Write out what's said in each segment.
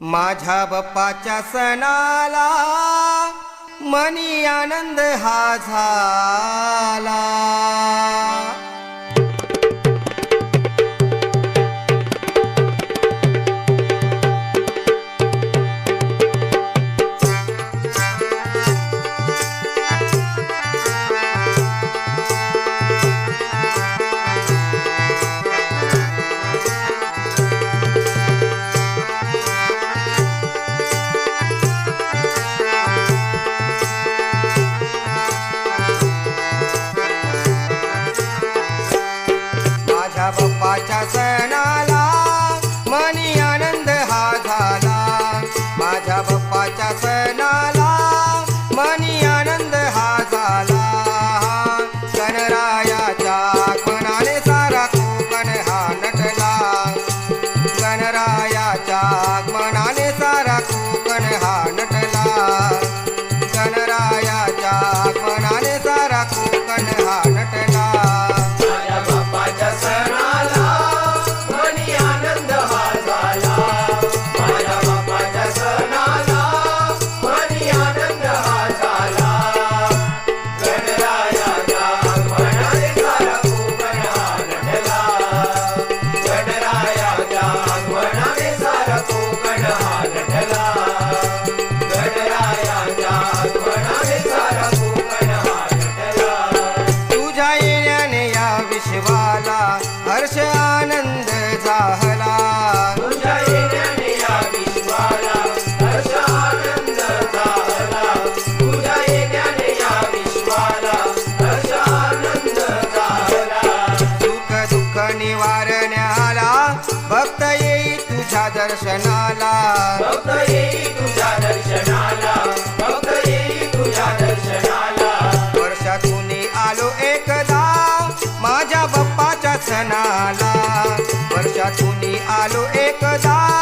माझ्या बाप्पाच्या सणाला मनी आनंद हा झाला. दर्शनाला. भक्त येई तुझ्या दर्शनाला. भक्त येई तुझ्या दर्शनाला. वर्षातून आलो एकदा माझ्या सणाला. वर्षातून आलो एकदा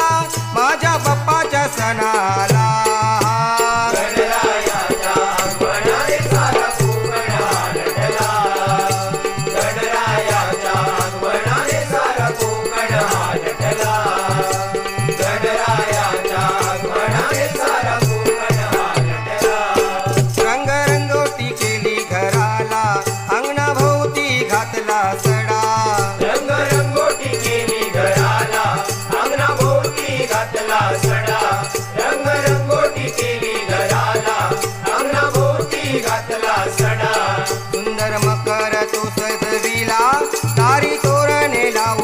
ಮನೆಲಾವು